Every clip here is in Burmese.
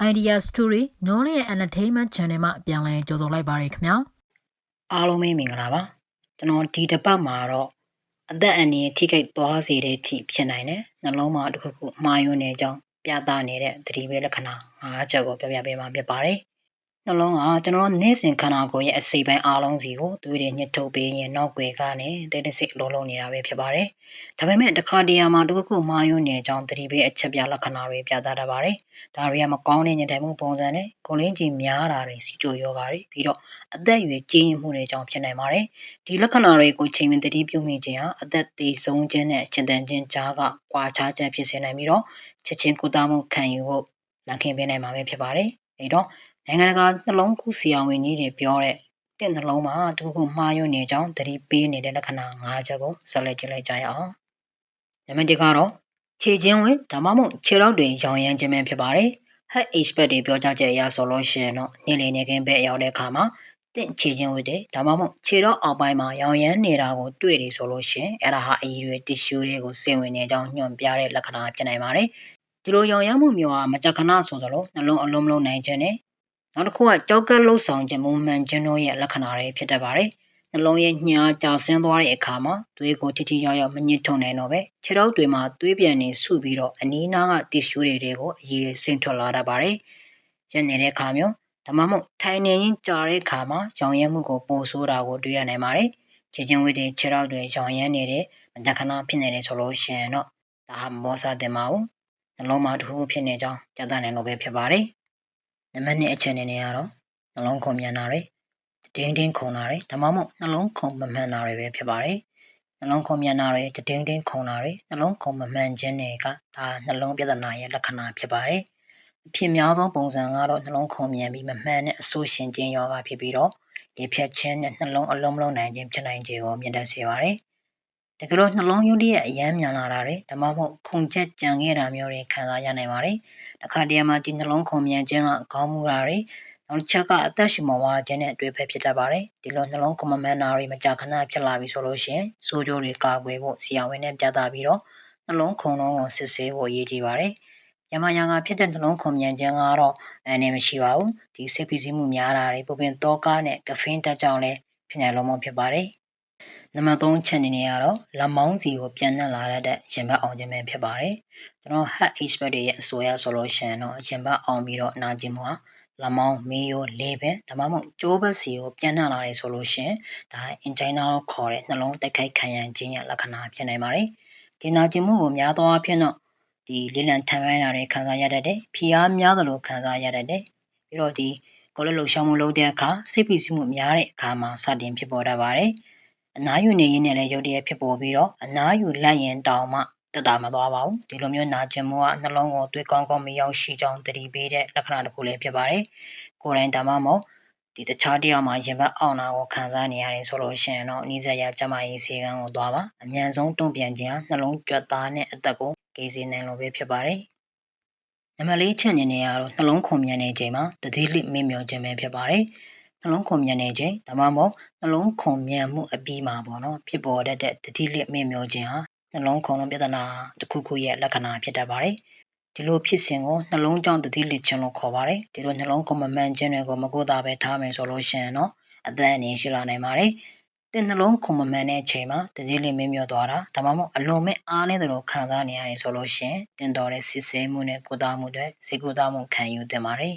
Idea Story Knowledge and Entertainment Channel မှာပြန်လည်ကြိုဆိုလိုက်ပါရခင်ဗျာအားလုံးပဲမင်္ဂလာပါကျွန်တော်ဒီတစ်ပတ်မှာတော့အသက်အန္တရာယ်ထိခိုက်သွားစေတဲ့အထိဖြစ်နိုင်တယ်နှလုံးမှာတစ်ခုခုမှားယွင်းနေကြောင်းပြသနေတဲ့သတိပေးလက္ခဏာ၅ချက်ကိုပြပြပေးမှာဖြစ်ပါတယ် နှလုံးကကျွန်တော်နေ့စဉ်ခန္ဓာကိုယ်ရဲ့အစိပ်ပိုင်းအားလုံးစီကိုသွေးတွေညှစ်ထုတ်ပေးရင်နောက်ွယ်ကနေတိတ်တဆိတ်လုံးလုံးနေတာပဲဖြစ်ပါတယ်ဒါပေမဲ့တစ်ခါတရံမှာတစ်ခုခုမှားယွင်းနေကြောင်းသတိပေးအချက်ပြလက္ခဏာတွေပြသတတ်ပါတယ်ဒါတွေကမကောင်းတဲ့ညတိုင်မှုပုံစံနဲ့ကိုလင်းကြီးများတာတွေစီကြိုယောဂါတွေပြီးတော့အသက်အရွယ်ကြီးရင်မှုတွေကြောင့်ဖြစ်နိုင်ပါတယ်ဒီလက္ခဏာတွေကိုချိန်မြင့်သတိပြုမိခြင်းဟာအသက်သေးဆုံးခြင်းနဲ့ရှင်သန်ခြင်းကြားကကွာခြားချက်ဖြစ်စေနိုင်ပြီးတော့ချက်ချင်းကုသမှုခံယူဖို့လမ်းခင်းပေးနိုင်မှာပဲဖြစ်ပါတယ်အဲတော့ နိုင်ငံတကာနှလုံးကူးဆရာဝန်ကြီးတွေပြောတဲ့တင့်နှလုံးမှာတခုခုမှားယွင်းနေကြောင်းသတိပေးနေတဲ့လက္ခဏာ၅ချက်ကိုဆက်လက်ကြည့်လိုက်ကြရအောင်နံပါတ်1ကတော့ခြေချင်းဝင်ဒါမှမဟုတ်ခြေထောက်တွေရောင်ရမ်းခြင်းပဲဖြစ်ပါတယ် head expert တွေပြောကြားချက်အရဆိုလို့ရှိရင်တော့နေ့လည်နေခင်းဘက်ရောက်တဲ့အခါမှာတင့်ခြေချင်းဝတ်တယ်ဒါမှမဟုတ်ခြေတော့အောက်ပိုင်းမှာရောင်ရမ်းနေတာကိုတွေ့တယ်ဆိုလို့ရှိရင်အဲ့ဒါဟာအရည်တွေ tissue တွေကိုစိတ်ဝင်နေကြောင်းညွှန်ပြတဲ့လက္ခဏာဖြစ်နိုင်ပါတယ်ဒီလိုရောင်ရမ်းမှုမျိုးဟာမကြခဏဆိုသလိုနှလုံးအလုံးမလုံးနိုင်ခြင်းနဲ့ နောက်တစ်ခုကကြောက်ကလှုပ်ဆောင်ခြင်းမူမှန်ခြင်းတို့ရဲ့လက္ခဏာတွေဖြစ်တတ်ပါတယ်နှလုံးရဲ့ညှာကြာဆင်းသွားတဲ့အခါမှာသွေးကိုထိထိရောက်ရောက်မညစ်ထုံနိုင်တော့ပဲခြေထောက်တွေမှာသွေးပြန်နေစုပြီးတော့အနီးနားက tissue တွေတွေကိုအရည်တွေဆင့်ထွက်လာတတ်ပါတယ်။ရက်နေတဲ့အခါမျိုးဒါမှမဟုတ်ထိုင်နေရင်ကြာတဲ့အခါမှာရောင်ရဲမှုကိုပိုဆိုးတာကိုတွေ့ရနိုင်ပါတယ်။ခြေချင်းဝိတွေခြေထောက်တွေရောင်ရဲနေတဲ့မတခဏဖြစ်နေတယ်ဆိုလို့ရှိရင်တော့ဒါဟာမောစာတင်ပါဘူး။နှလုံးမှာတစ်ခုခုဖြစ်နေကြောင်းကြသနိုင်လို့ပဲဖြစ်ပါတယ်။ နံပါတ်2အချက်အနေနဲ့ကတော့နှလုံးခုန်မြန်တာတွေတင်းတင်းခုန်တာတွေဒါမှမဟုတ်နှလုံးခုန်မမှန်တာတွေပဲဖြစ်ပါတယ်။နှလုံးခုန်မြန်တာတွေတင်းတင်းခုန်တာတွေနှလုံးခုန်မမှန်ခြင်းတွေကဒါနှလုံးပြဿနာရဲ့လက္ခဏာဖြစ်ပါတယ်။အဖြစ်များသောပုံစံကတော့နှလုံးခုန်မြန်ပြီးမမှန်တဲ့အဆိုးရှင်ခြင်းယောဂဖြစ်ပြီးတော့ဒီဖြတ်ခြင်းနဲ့နှလုံးအလုံးမလုံးနိုင်ခြင်းဖြစ်နိုင်ခြင်းကိုမြင်တတ်စေပါတယ်။ တကယ်လို့နှလုံးရုပ်ရဲ့အယမ်းမြန်လာတာတွေဒါမှမဟုတ်ခုန်ချက်ကြံခဲ့တာမျိုးတွေခံစားရနိုင်ပါတယ်။တစ်ခါတည်းမှာဒီနှလုံးခုန်မြန်ခြင်းကခေါင်းမူတာတွေနောက်တစ်ချက်ကအသက်ရှူမဝါခြင်းနဲ့အတွေ့အဖက်ဖြစ်တတ်ပါတယ်ဒီလိုနှလုံးကမမန်နာတွေမကြာခဏဖြစ်လာပြီဆိုလို့ရှိရင်စိုးကြိုးတွေကာကွယ်ဖို့ဆရာဝန်နဲ့ပြသပြီးတော့နှလုံးခုန်လုံးကိုစစ်ဆေးဖို့အရေးကြီးပါတယ်ရမယာကဖြစ်တဲ့နှလုံးခုန်မြန်ခြင်းကတော့အနေမရှိပါဘူးဒီစိတ်ဖိစီးမှုများတာတွေပုံပင်တောကားနဲ့ကဖိန်းတက်ကြောင်လည်းဖြစ်နိုင်လို့မဖြစ်ပါတယ် နံပါတ်3ချက်အနေနဲ့ကတော့လက်မောင်းစီကိုပြန်နှံ့လာတဲ့ရင်ဘတ်အောင်ခြင်းပဲဖြစ်ပါတယ်ကျွန်တော် head expert တွေရဲ့အဆိုအရဆိုလို့ရှိရင်တော့ရင်ဘတ်အောင်ပြီးတော့အနာကျင်မှုဟာလမောင်းမေးရောလေးပဲဒါမှမဟုတ်ကျိုးဘက်စီကိုပြန်နှံ့လာတယ်ဆိုလို့ရှင်ဒါအင်ဂျိုင်နာလို့ခေါ်တဲ့နှလုံးတိုက်ခိုက်ခံရခြင်းရဲ့လက္ခဏာဖြစ်နိုင်ပါတယ်ဒီနာကျင်မှုကိုများသောအားဖြင့်တော့ဒီလေးလံထမ်းပိုင်းတာတွေခံစားရတတ်တယ်ဖီအားများသလိုခံစားရတတ်တယ်ပြီးတော့ဒီကိုယ်လက်လှရှောင်းမှုလုပ်တဲ့အခါစိတ်ဖိစီးမှုများတဲ့အခါမှာစတင်ဖြစ်ပေါ်တတ်ပါတယ် အနားယူနေရင်းနဲ့လည်းရုတ်တရက်ဖြစ်ပေါ်ပြီးတော့အနားယူလိုက်ရင်တောင်မှတက်တာမသွားပါဘူးဒီလိုမျိုးနာကျင်မှုကနှလုံးကိုသွေးကောင်းကောင်းမရောက်ရှိကြောင်းတတိပေးတဲ့လက္ခဏာတစ်ခုလည်းဖြစ်ပါတယ်ကိုယ်တိုင်ဒါမှမဟုတ်ဒီတခြားတယောက်မှာရင်ဘတ်အောင်တာကိုခံစားနေရတယ်ဆိုလို့ရှိရင်တော့အနည်းဆက်ရကျမရေးဆေးကန်းကိုသွားပါအမြန်ဆုံးတုံ့ပြန်ခြင်းနှလုံးကြွက်သားနဲ့အသက်ကိုကေးစေနိုင်လို့ပဲဖြစ်ပါတယ်နံပါတ်၄ချက်အနေနဲ့ကတော့နှလုံးခုန်မြန်နေချိန်မှာတတိလိမေ့မျောခြင်းပဲဖြစ်ပါတယ် နှလုံးခုန်မြန်နေခြင်းဒါမှမဟုတ်နှလုံးခုန်မြန်မှုအပြီးမှာပေါ့နော်ဖြစ်ပေါ်တတ်တဲ့တတိလိမေ့မျောခြင်းဟာနှလုံးခုန်လုံးပြဿနာတစ်ခုခုရဲ့လက္ခဏာဖြစ်တတ်ပါတယ်ဒီလိုဖြစ်စဉ်ကိုနှလုံးကြောင့်တတိလိခြင်းလို့ခေါ်ပါတယ်ဒီလိုနှလုံးခုန်မမှန်ခြင်းတွေကိုမကုသပဲထားမယ်ဆိုလို့ရှိရင်တော့အသက်အန္တရာယ်ရှိလာနိုင်ပါတယ်တဲ့နှလုံးခုန်မမှန်တဲ့အချိန်မှာတတိလိမင်းမြော့သွားတာဒါမှမဟုတ်အလွန်မဲ့အားနေတယ်လို့ခံစားနေရတယ်ဆိုလို့ရှိရင်တင်တော်တဲ့စစ်ဆေးမှုနဲ့ကုသမှုတွေစေကုသမှုခံယူသင့်ပါတယ်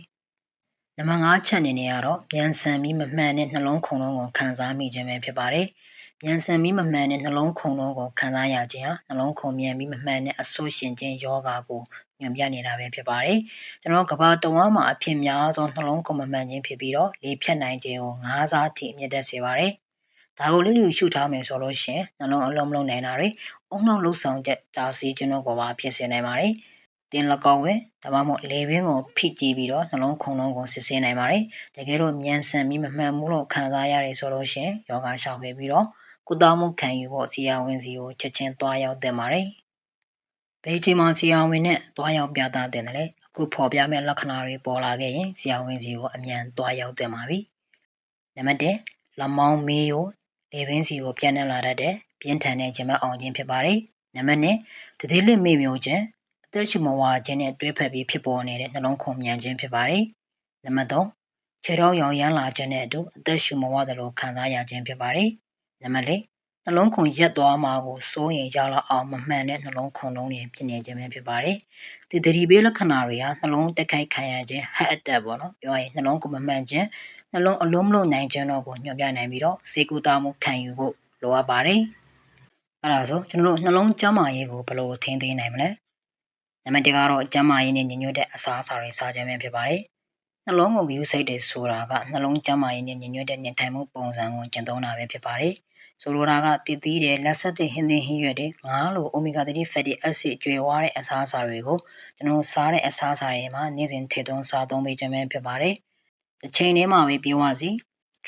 နံပါတ်5ချက်အနေနဲ့ကတော့မြန်ဆန်ပြီးမမှန်တဲ့နှလုံးခုန်လုံးကိုခံစားမိခြင်းပဲဖြစ်ပါတယ်။မြန်ဆန်ပြီးမမှန်တဲ့နှလုံးခုန်လုံးကိုခံစားရခြင်းဟာနှလုံးခုန်မြန်ပြီးမမှန်တဲ့အဆိုးရှင်ခြင်းယောဂါကိုညွန်ပြနေတာပဲဖြစ်ပါတယ်။ကျွန်တော်ကဘာတုံးမှာအဖြစ်များဆုံးနှလုံးခုန်မမှန်ခြင်းဖြစ်ပြီးတော့လေဖြတ်နိုင်ခြင်းကို၅စားထိမြင့်တက်စေပါတယ်။ဒါကိုလေးလူရှုထားမယ်ဆိုလို့ရှိရင်နှလုံးအလုံးမလုံးနိုင်တာတွေအုံနောက်လှုပ်ဆောင်ချက်ဒါစီကျွန်တော်ကပါဖြစ်စေနိုင်ပါတယ်။ တင်လကောက်ပဲဒါမှမဟုတ်လေပင်ကိုဖိကြည့်ပြီးတော့နှလုံးခုန်လုံးကိုစစ်ဆေးနိုင်ပါတယ်တကယ်လို့မြန်ဆန်ပြီးမမှန်ဘူးလို့ခံစားရတယ်ဆိုလို့ရှိရင်ယောဂရှောင်ပေးပြီးတော့ကုသမှုခံယူဖို့ဆရာဝန်စီကိုချက်ချင်းသွားရောက်တင်ပါတယ်ဘယ်ချိန်မှဆရာဝန်နဲ့သွားရောက်ပြသတင်တယ်လေအခုဖော်ပြမဲ့လက္ခဏာတွေပေါ်လာခဲ့ရင်ဆရာဝန်စီကိုအမြန်သွားရောက်တင်ပါပြီနံပါတ်1လမောင်းမေးရိုလေပင်စီကိုပြန်နှံလာတတ်တဲ့ပြင်းထန်တဲ့ဂျမတ်အောင်ခြင်းဖြစ်ပါတယ်နံပါတ်2တတိလစ်မေ့မျိုးခြင်း အသသက်ရှူမဝါခြင်းနဲ့တွဲဖက်ပြီးဖြစ်ပေါ်နေတဲ့နှလုံးခုန်မြန်ခြင်းဖြစ်ပါတယ်။နံပါတ်3ခြေထောက်ရောင်ရမ်းလာခြင်းနဲ့အတူအသက်ရှူမဝသလိုခံစားရခြင်းဖြစ်ပါတယ်။နံပါတ်4နှလုံးခုန်ရက်သွားမှာကိုစိုးရင်ရလောက်အောင်မမှန်တဲ့နှလုံးခုန်လုံးတွေဖြစ်နေခြင်းပဲဖြစ်ပါတယ်။ဒီသတိပေးလက္ခဏာတွေဟာနှလုံးတက်ခိုက်ခံရခြင်း heart attack ပေါ့နော်ပြောရင်နှလုံးကိုမမှန်ခြင်းနှလုံးအလုံးမလုံးနိုင်ခြင်းတော့ကိုညွှန်ပြနိုင်ပြီးတော့စေကူတာမှုခံယူဖို့လိုအပ်ပါတယ်။အဲ့ဒါဆိုကျွန်တော်တို့နှလုံးကျန်းမာရေးကိုဘယ်လိုထိန်းသိမ်းနိုင်မလဲ။ နံပါတ်1ကတော့ကျန်းမာရေးနဲ့ညီညွတ်တဲ့အစားအစာတွေစားခြင်းပဲဖြစ်ပါတယ်။နှလုံးကိုဂရုစိုက်တယ်ဆိုတာကနှလုံးကျန်းမာရေးနဲ့ညီညွတ်တဲ့ညှိထိုင်မှုပုံစံကိုကျင့်သုံးတာပဲဖြစ်ပါတယ်။ဆိုလိုတာကတည်တည်တဲ့လက်ဆက်တဲ့ဟင်းသင်းဟင်းရွက်တွေငါးလို omega 3 fatty acid ကျွေဝါးတဲ့အစားအစာတွေကိုကျွန်တော်စားတဲ့အစားအစာတွေမှာနေ့စဉ်ထည့်သွင်းစားသုံးပေးခြင်းပဲဖြစ်ပါတယ်။တစ်ချိန်တည်းမှာပဲပြောပါစီ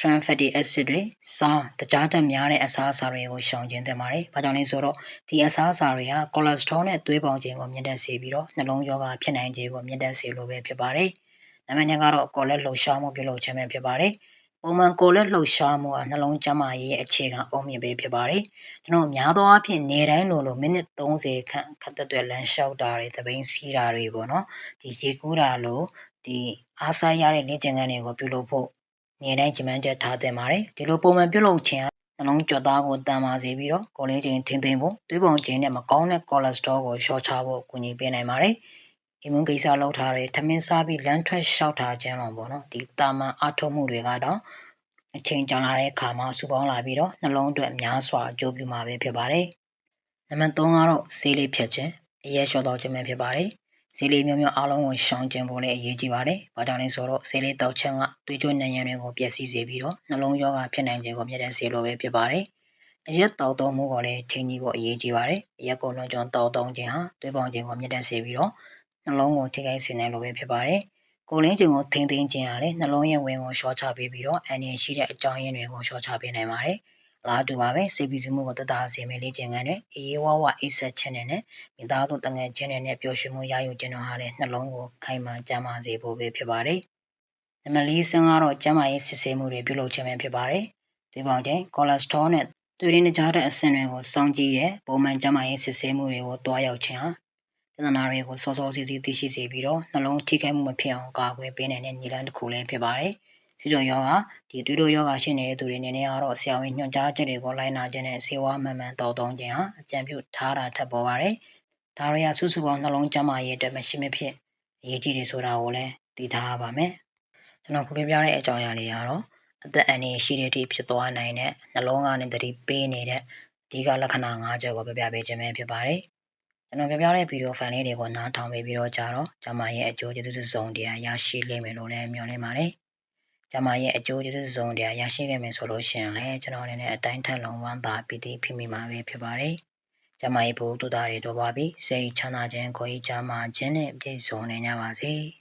trans fatty acid တွေစားတကြားတက်များတဲ့အစားအစာတွေကိုရှောင်ကျဉ်သင့်ပါတယ်။ဘာကြောင့်လဲဆိုတော့ဒီအစားအစာတွေက cholesterol နဲ့သွေးပေါင်ခြင်းကိုမြင့်တက်စေပြီးတော့နှလုံးရောဂါဖြစ်နိုင်ခြင်းကိုမြင့်တက်စေလိုပဲဖြစ်ပါတယ်။နံပါတ်2ကတော့ကော်လက်လှုပ်ရှားမှုပြုလုပ်ခြင်းပဲဖြစ်ပါတယ်။ပုံမှန်ကိုယ်လက်လှုပ်ရှားမှုကနှလုံးကျန်းမာရေးရဲ့အခြေခံအုံမြင့်ပဲဖြစ်ပါတယ်။ကျွန်တော်များသောအားဖြင့်နေတိုင်းလိုလိုမိနစ်30ခန့်ခက်သက်သက်လမ်းလျှောက်တာတွေသဘိန်းစီးတာတွေပေါ့နော်။ဒီရေကူးတာလိုဒီအားဆိုင်ရတဲ့လေ့ကျင့်ခန်းတွေကိုပြုလုပ်ဖို့ နေတိုင်းကြံမှန်းချက်ထားသင့်ပါတယ်။ဒီလိုပုံမှန်ပြုလုပ်ခြင်းနှလုံးကြွက်သားကိုတန်မာစေပြီးတော့ကိုယ်လေးချင်းထင်းသိမ်းဖို့သွေးပုံချင်းနဲ့မကောင်းတဲ့ cholesterol ကိုလျှော့ချဖို့ကူညီပေးနိုင်ပါတယ်။အမွန်ကိစ္စလောက်ထားတယ်ထမင်းစားပြီးလမ်းထွက်လျှောက်ထားခြင်းတော့ပေါ့နော်ဒီတာမန်အထုံးမှုတွေကတော့အချိန်ကြာလာတဲ့အခါမှာစူပေါင်းလာပြီးတော့နှလုံးအတွက်များစွာအကျိုးပြုမှာပဲဖြစ်ပါတယ်။နံပါတ်3ကတော့ဆေးလေးဖြတ်ခြင်းအရက်လျှော့တော့ခြင်းပဲဖြစ်ပါတယ်။ ဆေးလေးမျိုးမျိုးအားလုံးကိုရှောင်ကျဉ်ဖို့လည်းအရေးကြီးပါတယ်။ဘာကြောင့်လဲဆိုတော့ဆေးလေးတောက်ခြင်းကသွေးကြွနံရံတွေကိုပျက်စီးစေပြီးတော့နှလုံးရောဂါဖြစ်နိုင်ခြင်းကိုမြင့်တက်စေလိုပဲဖြစ်ပါတယ်။အရက်တောက်သုံးမှုကိုလည်းချိန်ကြီးဖို့အရေးကြီးပါတယ်။အရက်ကိုလွန်ကျွံတောက်သုံးခြင်းဟာသွေးပေါင်ခြင်းကိုမြင့်တက်စေပြီးတော့နှလုံးကိုထိခိုက်စေနိုင်လိုပဲဖြစ်ပါတယ်။ကိုယ်လင်းခြင်းကိုထိမ့်သိမ်းခြင်းဟာလည်းနှလုံးရဲ့ဝင်ကိုလျှော့ချပေးပြီးတော့အန်ရရှိတဲ့အကြောင်းရင်းတွေကိုလျှော့ချပေးနိုင်ပါတယ်။ လာတူပါပဲစေပီစီမှုကိုတတစေမယ်လေ့ကျင့်ခန်းနဲ့အေးဝဝအိတ်ဆက်ခြင်းနဲ့မိသားစုတငယ်ချင်းတွေနဲ့ပျော်ရွှင်မှုရယူခြင်းတို့ဟာလည်းနှလုံးကိုခိုင်မာကျန်းမာစေဖို့ပဲဖြစ်ပါတယ်။နံပါတ်၄ဆင်းကတော့ကျန်းမာရေးစစ်ဆေးမှုတွေပြုလုပ်ခြင်းပဲဖြစ်ပါတယ်။ဒီပေါင်းချင်းကိုလက်စထရောနဲ့သွေးရင်းကြတဲ့အဆင့်တွေကိုစောင့်ကြည့်တဲ့ပုံမှန်ကျန်းမာရေးစစ်ဆေးမှုတွေကိုတွားရောက်ခြင်းဟာပြဿနာတွေကိုစောစောစီးစီးသိရှိစေပြီးတော့နှလုံးထိခိုက်မှုမဖြစ်အောင်ကာကွယ်ပေးနိုင်တဲ့နည်းလမ်းတစ်ခုလည်းဖြစ်ပါတယ်။ စီကြုံယောဂဒီသွေးတိုးယောဂရှိနေတဲ့သူတွေအနေနဲ့ကတော့ဆရာဝန်ညွှန်ကြားချက်တွေကိုလိုက်နာခြင်းနဲ့ဆေးဝါးမှန်မှန်တောက်သုံးခြင်းဟာအကြံပြုထားတာထပ်ပေါ်ပါတယ်။ဒါရီယာစုစုပေါင်းနှလုံးကျန်းမာရေးအတွက်မရှိမဖြစ်အရေးကြီးတယ်ဆိုတာကိုလည်းသိထားရပါမယ်။ကျွန်တော်ခုပြပြတဲ့အကြောင်းအရာတွေကတော့အသက်အန္တရာယ်ရှိတဲ့အထိဖြစ်သွားနိုင်တဲ့နှလုံးကနေတတိပေးနေတဲ့အဓိကလက္ခဏာ၅ချက်ကိုပြပြပေးခြင်းပဲဖြစ်ပါတယ်။ကျွန်တော်ပြပြတဲ့ဗီဒီယိုဖိုင်လေးတွေကိုနားထောင်ပြီးတော့ကြတော့ကျမရဲ့အကျိုးကျေးဇူးစုံတရားရရှိလိမ့်မယ်လို့လည်းမျှော်လင့်ပါတယ်။ ကျမရဲ့အကျိုးကျေးဇူးစုံတရားရရှိခဲ့မယ်ဆိုလို့ရှိရင်လည်းကျွန်တော်အနေနဲ့အတိုင်းထက်လုံးဝမ်းသာပီတိဖြစ်မိမှာပဲဖြစ်ပါတယ်။ကျမရဲ့ဘုဒ္ဓတာတွေတော့ပါပြီ။စိတ်ချမ်းသာခြင်းကိုယ်ကြီးချမ်းသာခြင်းနဲ့ပြည့်စုံနေကြပါစေ။